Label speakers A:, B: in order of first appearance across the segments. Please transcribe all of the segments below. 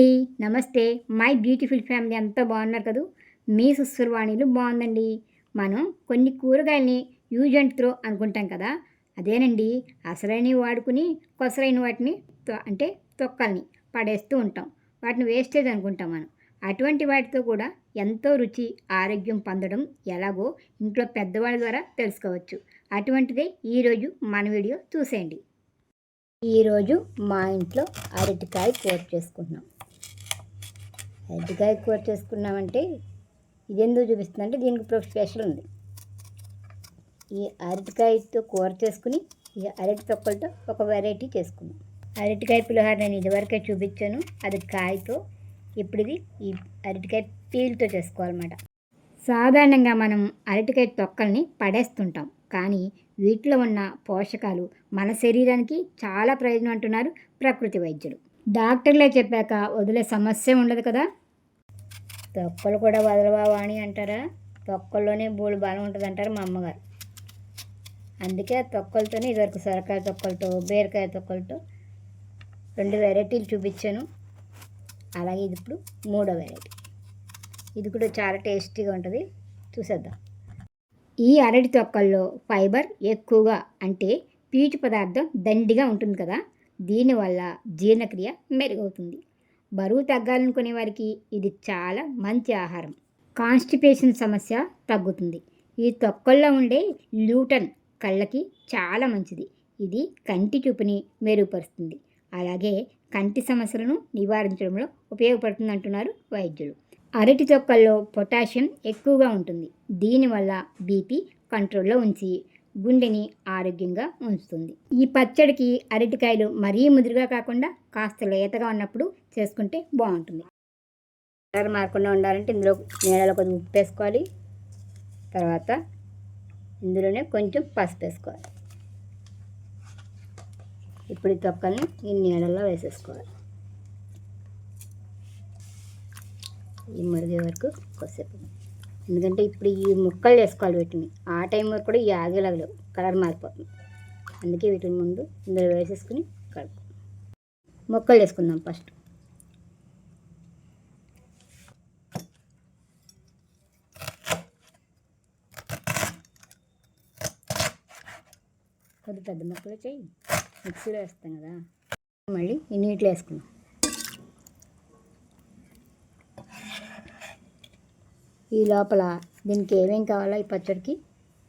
A: అండి. నమస్తే. My beautiful family అంతా బాగున్నారు కదూ? మీ సుస్సురవాణిలు బాగుందండి. మనం కొన్ని కూరగాయల్ని యూజ్ అండ్ త్రో అనుకుంటాం కదా? అదేనండి. అసలైనవి వాడుకుని కొసలైన వాటిని తొ- అంటే తొక్కల్ని పడేస్తూ ఉంటాం. వాటిని వేస్టేజ్ అనుకుంటాం మనం. అటువంటి వాటితో కూడా ఎంతో రుచి ఆరోగ్యం పొందడం ఎలాగో ఇంట్లో పెద్దవాళ్ళ ద్వారా తెలుసుకోవచ్చు. అటువంటిదే ఈరోజు మన వీడియో చూసేయండి. ఈరోజు మా ఇంట్లో అరటికాయ కూర చేసుకుంటున్నాం. అరటికాయ కూర చేసుకున్నామంటే ఇది ఎందుకు చూపిస్తుందంటే దీనికి ఇప్పుడు స్పెషల్ ఉంది. ఈ అరటికాయతో కూర చేసుకుని ఈ అరటి తొక్కలతో ఒక వెరైటీ చేసుకున్నాం అరటికాయ పులిహోర నేను ఇదివరకే చూపించాను. అది కాయతో ఇప్పుడు ఇది ఈ అరటికాయ పీల్తో చేసుకోవాలన్నమాట. సాధారణంగా మనం అరటికాయ తొక్కల్ని పడేస్తుంటాం. కానీ వీటిలో ఉన్న పోషకాలు మన శరీరానికి చాలా ప్రయోజనం అంటున్నారు ప్రకృతి వైద్యులు. డాక్టర్లే చెప్పాక వదిలే సమస్య ఉండదు కదా. తొక్కలు కూడా వదలబావా అని అంటారా? తొక్కల్లోనే బోలు బలం ఉంటుంది అంటారు మా అమ్మగారు. అందుకే తొక్కలతోనే ఇదివరకు సొరకాయ తొక్కలతో బీరకాయ తొక్కలతో రెండు వెరైటీలు చూపించాను. అలాగే ఇది ఇప్పుడు మూడో వెరైటీ. ఇది కూడా చాలా టేస్టీగా ఉంటుంది. చూసేద్దాం. ఈ అరటి తొక్కల్లో ఫైబర్ ఎక్కువగా అంటే పీచు పదార్థం దండిగా ఉంటుంది కదా దీనివల్ల జీర్ణక్రియ మెరుగవుతుంది. బరువు తగ్గాలనుకునే వారికి ఇది చాలా మంచి ఆహారం. కాన్స్టిపేషన్ సమస్య తగ్గుతుంది. ఈ తొక్కల్లో ఉండే లూటన్ కళ్ళకి చాలా మంచిది. ఇది కంటి చూపుని మెరుగుపరుస్తుంది. అలాగే కంటి సమస్యలను నివారించడంలో ఉపయోగపడుతుంది అంటున్నారు వైద్యులు. అరటి తొక్కల్లో పొటాషియం ఎక్కువగా ఉంటుంది. దీనివల్ల బీపీ కంట్రోల్లో ఉంచి గుండెని ఆరోగ్యంగా ఉంచుతుంది. ఈ పచ్చడికి అరటికాయలు మరీ ముదురుగా కాకుండా కాస్త లేతగా ఉన్నప్పుడు చేసుకుంటే బాగుంటుంది. కలర్ మారకుండా ఉండాలంటే ఇందులో నీళ్ళలో కొంచెం ఉప్పు వేసుకోవాలి. తర్వాత ఇందులోనే కొంచెం పసుపు వేసుకోవాలి. ఇప్పుడు ఈ తొక్కల్ని ఈ నీళ్ళల్లో వేసేసుకోవాలి. ఈ మురిగే వరకు కొద్దిసేపు ఎందుకంటే ఇప్పుడు ఈ ముక్కలు వేసుకోవాలి వీటిని. ఆ టైం వరకు కూడా ఈ ఆగేలాగలేవు కలర్ మారిపోతుంది. అందుకే వీటిని ముందు ఇందులో వేసేసుకుని కలుపు ముక్కలు వేసుకుందాం ఫస్ట్. కొద్ది పెద్ద ముక్కలు చేయి. మిక్సీలో వేస్తాం కదా. మళ్ళీ ఈ నీటిలో వేసుకుందాం. ఈ లోపల దీనికి ఏమేం కావాలో ఈ పచ్చడికి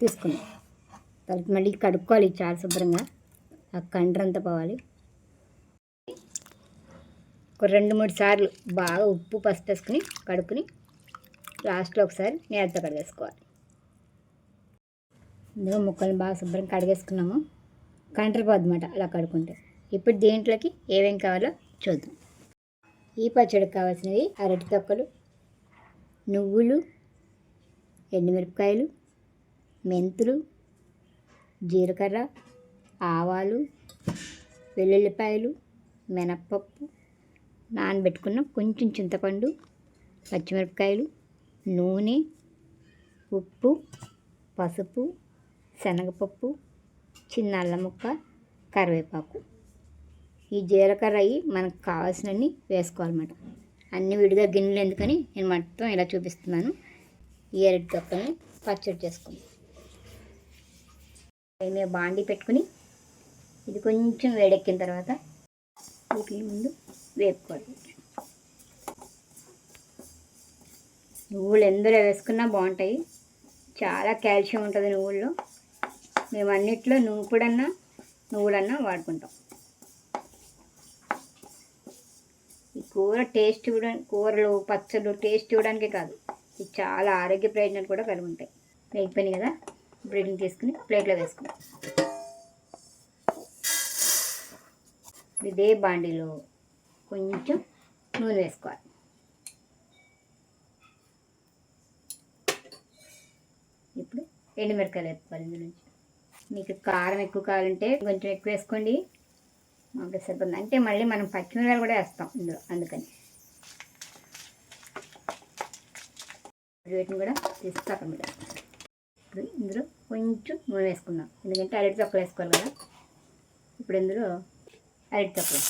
A: తీసుకుందాం. తర్వాత మళ్ళీ కడుక్కోవాలి చాలా శుభ్రంగా. ఆ కండ్రంతా పోవాలి. ఒక రెండు మూడు సార్లు బాగా ఉప్పు పసుపు వేసుకుని కడుక్కుని లాస్ట్లో ఒకసారి నేలతో కడిగేసుకోవాలి. ఇందులో ముక్కల్ని బాగా శుభ్రం కడిగేసుకున్నాము. కంటరిపోద్దన్నమాట అలా కడుక్కుంటే. ఇప్పుడు దీంట్లోకి ఏమేం కావాలో చూద్దాం. ఈ పచ్చడికి కావాల్సినవి అరటి తొక్కలు నువ్వులు ఎండుమిరపకాయలు మెంతులు జీలకర్ర ఆవాలు వెల్లుల్లిపాయలు మినప్పప్పు నానబెట్టుకున్న కొంచెం చింతపండు పచ్చిమిరపకాయలు నూనె ఉప్పు పసుపు శనగపప్పు చిన్న అల్లం ముక్క కరివేపాకు. ఈ జీలకర్ర అవి మనకు కావాల్సినవి వేసుకోవాలన్నమాట. అన్ని విడిగా గిన్నెలు ఎందుకని నేను మొత్తం ఇలా చూపిస్తున్నాను. ఈ అరటి తొక్కల్ని పచ్చడి చేసుకుందాం. బాండీ బాండి పెట్టుకుని ఇది కొంచెం వేడెక్కిన తర్వాత వీటిని ముందు వేపుకోవాలి. నువ్వులు ఎందులో వేసుకున్నా బాగుంటాయి. చాలా కాల్షియం ఉంటుంది నువ్వుల్లో. మేము అన్నిట్లో నువ్వుడన్నా నువ్వులన్నా వాడుకుంటాం. ఈ కూర టేస్ట్ చూడడానికి కూరలు పచ్చళ్ళు టేస్ట్ చూడడానికే కాదు. ఇది చాలా ఆరోగ్య ప్రయోజనాలు కూడా కలిగి ఉంటాయి. వేగిపోయినాయి కదా? బ్రెడ్ని తీసుకుని ప్లేట్లో వేసుకుందాం. ఇదే బాండీలో కొంచెం నూనె వేసుకోవాలి. ఇప్పుడు ఎండుమిరకాయలు వేసుకోవాలి ఇందులో నుంచి మీకు కారం ఎక్కువ కావాలంటే కొంచెం ఎక్కువ వేసుకోండి. మాకు సరిపోతుంది అంటే మళ్ళీ మనం పచ్చిమిరకాయలు కూడా వేస్తాం ఇందులో అందుకని. వీటిని కూడా తీసి పక్కన పెట్టాలి ఇప్పుడు ఇందులో కొంచెం నూనె వేసుకుందాం. ఎందుకంటే అరటి తొక్కలు వేసుకోవాలి కదా. ఇప్పుడు ఇందులో అరటి తొక్కలు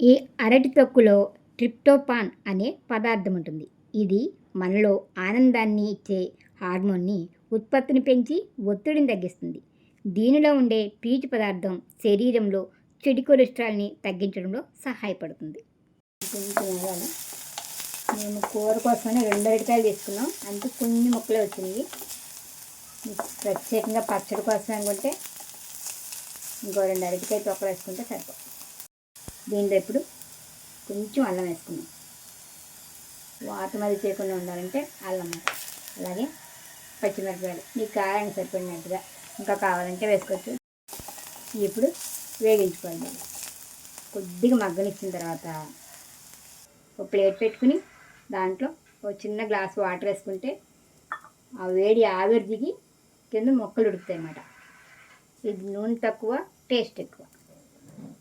A: ఈ అరటి తొక్కులో ట్రిప్టోపాన్ అనే పదార్థం ఉంటుంది. ఇది మనలో ఆనందాన్ని ఇచ్చే హార్మోన్ని ఉత్పత్తిని పెంచి ఒత్తిడిని తగ్గిస్తుంది. దీనిలో ఉండే పీచు పదార్థం శరీరంలో చెడు కొలెస్ట్రాల్ని తగ్గించడంలో సహాయపడుతుంది. మేము కూర కోసమని రెండు అరటికాయలు తీసుకున్నాం. అంతే కొన్ని ముక్కలే వచ్చినాయి. ప్రత్యేకంగా పచ్చడి కోసం అనుకుంటే ఇంకో రెండు అరటికాయ తొక్కలు వేసుకుంటే సరిపో దీంట్లో ఇప్పుడు కొంచెం అల్లం వేసుకున్నాం వాటర్ మరి చేయకుండా ఉండాలంటే అల్లం అలాగే పచ్చిమిరపకాయలు. మీకు కారానికి సరిపడినట్టుగా ఇంకా కావాలంటే వేసుకోవచ్చు. ఇప్పుడు వేగించుకోండి. కొద్దిగా మగ్గనిచ్చిన తర్వాత ఒక ప్లేట్ పెట్టుకుని దాంట్లో ఒక చిన్న గ్లాస్ వాటర్ వేసుకుంటే ఆ వేడి ఆవిరి దిగి కింద మొక్కలు ఉడుకుతాయి అన్నమాట. ఇది నూనె తక్కువ టేస్ట్ ఎక్కువ.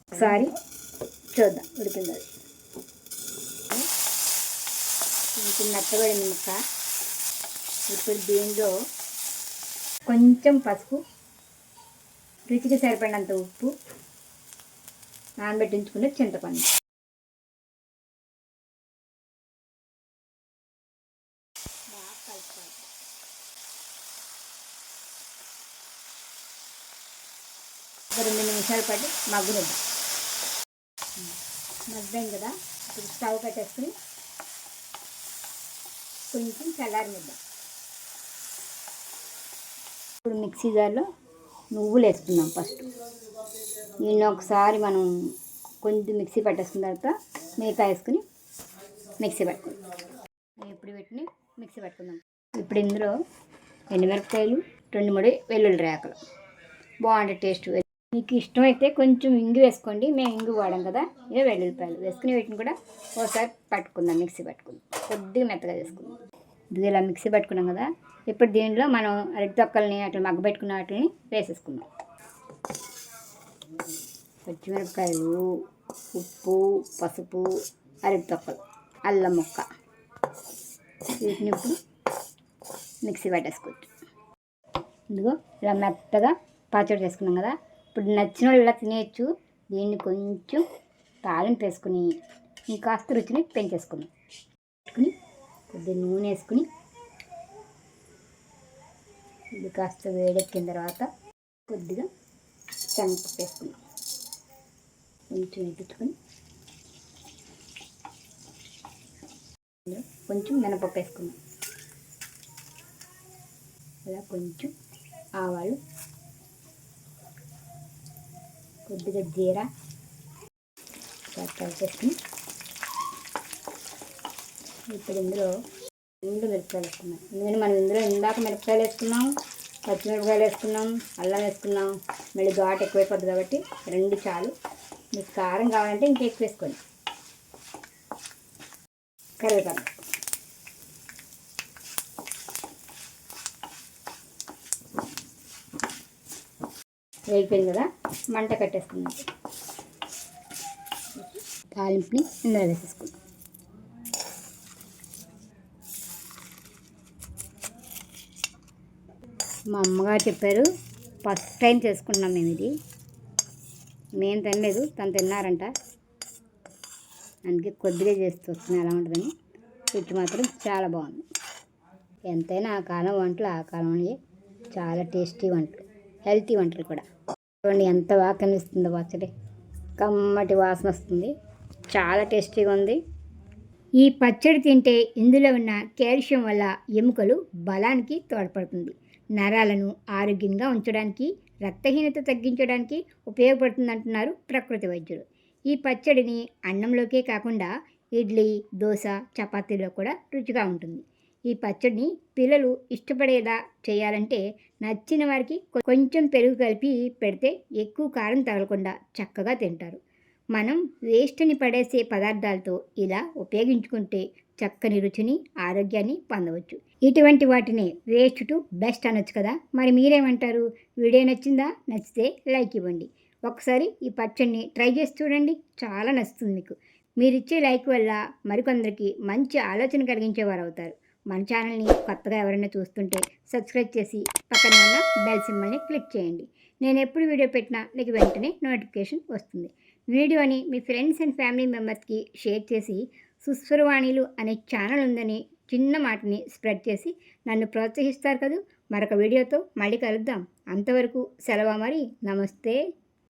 A: ఒకసారి చూద్దాం ఉడికింది అది. నచ్చబడింది మెత్తబడింది ముక్క. ఇప్పుడు దీనిలో కొంచెం పసుపు రుచికి సరిపడినంత ఉప్పు నానబెట్టించుకున్న చింతపండు. ఒక రెండు నిమిషాల పాటు మగ్గునిద్దాం. మగ్గాం కదా? ఇప్పుడు స్టవ్ పెట్టేసుకుని కొంచెం చల్లారనిద్దాం. ఇప్పుడు మిక్సీ జార్లో నువ్వులు వేసుకుందాం ఫస్ట్. దీన్ని ఒకసారి మనం కొంచెం మిక్సీ పట్టేసుకున్న తర్వాత మిగతా వేసుకుని మిక్సీ పట్టుకుందాం. ఇప్పుడు వీటిని మిక్సీ పట్టుకుందాం. ఇప్పుడు ఇందులో ఎండుమిరపకాయలు రెండు మూడు వెల్లుల్లి రేకలు. బాగుంటుంది టేస్ట్. మీకు ఇష్టమైతే కొంచెం ఇంగు వేసుకోండి. మేము ఇంగు వాడాం కదా ఇవే వెల్లుల్లిపాయలు. వేసుకుని వీటిని కూడా ఒకసారి పట్టుకుందాం మిక్సీ పట్టుకుందాం. కొద్దిగా మెత్తగా చేసుకుందాం. ఇది ఇలా మిక్సీ పట్టుకున్నాం కదా ఇప్పుడు దీనిలో మనం అరటి తొక్కల్ని అట్లా మగ్గబెట్టుకున్న వాటిని వేసేసుకుందాం. పచ్చిమిరపకాయలు ఉప్పు పసుపు అరటి తొక్కలు అల్లం ముక్క. వీటిని ఇప్పుడు మిక్సీ పట్టేసుకోవచ్చు. ఇదిగో ఇలా మెత్తగా పచ్చడి చేసుకున్నాం కదా. ఇప్పుడు నచ్చిన వాళ్ళు ఇలా తినేయచ్చు. దీన్ని కొంచెం తాలింపు వేసుకుని ఇంకాస్త రుచిని పెంచేసుకుందాం. పెట్టుకుని కొద్దిగా నూనె వేసుకుని ఇది కాస్త వేడెక్కిన తర్వాత కొద్దిగా శనగపప్పు వేసుకున్నాం కొంచెం ఎత్తుకుని కొంచెం మినపప్పు వేసుకున్నాం అలా కొంచెం ఆవాలు కొద్దిగా జీరా కలిపేసుకుని ఇప్పుడు ఇందులో రెండు మిరపకాయలు వేసుకున్నాం. ఎందుకంటే మనం ఇందులో ఇందాక మిరపకాయలు వేసుకున్నాం పచ్చిమిరపకాయలు వేసుకున్నాం అల్లం వేసుకున్నాం మళ్ళీ ఘాటు ఎక్కువైపోద్ది కాబట్టి రెండు చాలు. మీకు కారం కావాలంటే ఇంకా ఎక్కువ వేసుకోండి. కరివేపాకు. వేగిపోయింది కదా మంట కట్టేసుకున్నాం తాలింపుని ఇందులో వేసేసుకున్నాం మా అమ్మగారు చెప్పారు ఫస్ట్ టైం చేసుకున్నాం మేము ఇది. మేము తినలేదు తను తిన్నారంట. అందుకే కొద్దిగా చేస్తూ వస్తుంది ఎలా ఉంటుందని. రుచి మాత్రం చాలా బాగుంది. ఎంతైనా ఆ కాలం వంటలు ఆ కాలంలో చాలా టేస్టీ వంటలు హెల్తీ వంటలు కూడా. చూడండి ఎంత బాగా కనిపిస్తుందో పచ్చడి. కమ్మటి వాసన వస్తుంది. చాలా టేస్టీగా ఉంది. ఈ పచ్చడి తింటే ఇందులో ఉన్న కాల్షియం వల్ల ఎముకలు బలానికి తోడ్పడుతుంది. నరాలను ఆరోగ్యంగా ఉంచడానికి రక్తహీనత తగ్గించడానికి ఉపయోగపడుతుంది అంటున్నారు ప్రకృతి వైద్యులు. ఈ పచ్చడిని అన్నంలోకే కాకుండా ఇడ్లీ దోశ చపాతీలో కూడా రుచిగా ఉంటుంది. ఈ పచ్చడిని పిల్లలు ఇష్టపడేలా చేయాలంటే నచ్చిన వారికి కొంచెం పెరుగు కలిపి పెడితే ఎక్కువ కారం తగలకుండా చక్కగా తింటారు. మనం వేస్ట్ని పడేసే పదార్థాలతో ఇలా ఉపయోగించుకుంటే చక్కని రుచిని ఆరోగ్యాన్ని పొందవచ్చు. ఇటువంటి వాటిని వేస్ట్ టు బెస్ట్ అనొచ్చు కదా. మరి మీరేమంటారు? వీడియో నచ్చిందా? నచ్చితే లైక్ ఇవ్వండి. ఒకసారి ఈ పచ్చడిని ట్రై చేసి చూడండి. చాలా నచ్చుతుంది మీకు. మీరు ఇచ్చే లైక్ వల్ల మరికొందరికి మంచి ఆలోచన కలిగించేవారు అవుతారు మన ఛానల్ని కొత్తగా ఎవరైనా చూస్తుంటే సబ్స్క్రైబ్ చేసి పక్కన ఉన్న బెల్ సింబల్ని క్లిక్ చేయండి. నేను ఎప్పుడు వీడియో పెట్టినా మీకు వెంటనే నోటిఫికేషన్ వస్తుంది. వీడియోని మీ ఫ్రెండ్స్ అండ్ ఫ్యామిలీ మెంబర్స్కి షేర్ చేసి సుస్వరవాణిలు అనే ఛానల్ ఉందని చిన్న మాటని స్ప్రెడ్ చేసి నన్ను ప్రోత్సహిస్తారు కదూ. మరొక వీడియోతో మళ్ళీ కలుద్దాం. అంతవరకు సెలవు మరి నమస్తే.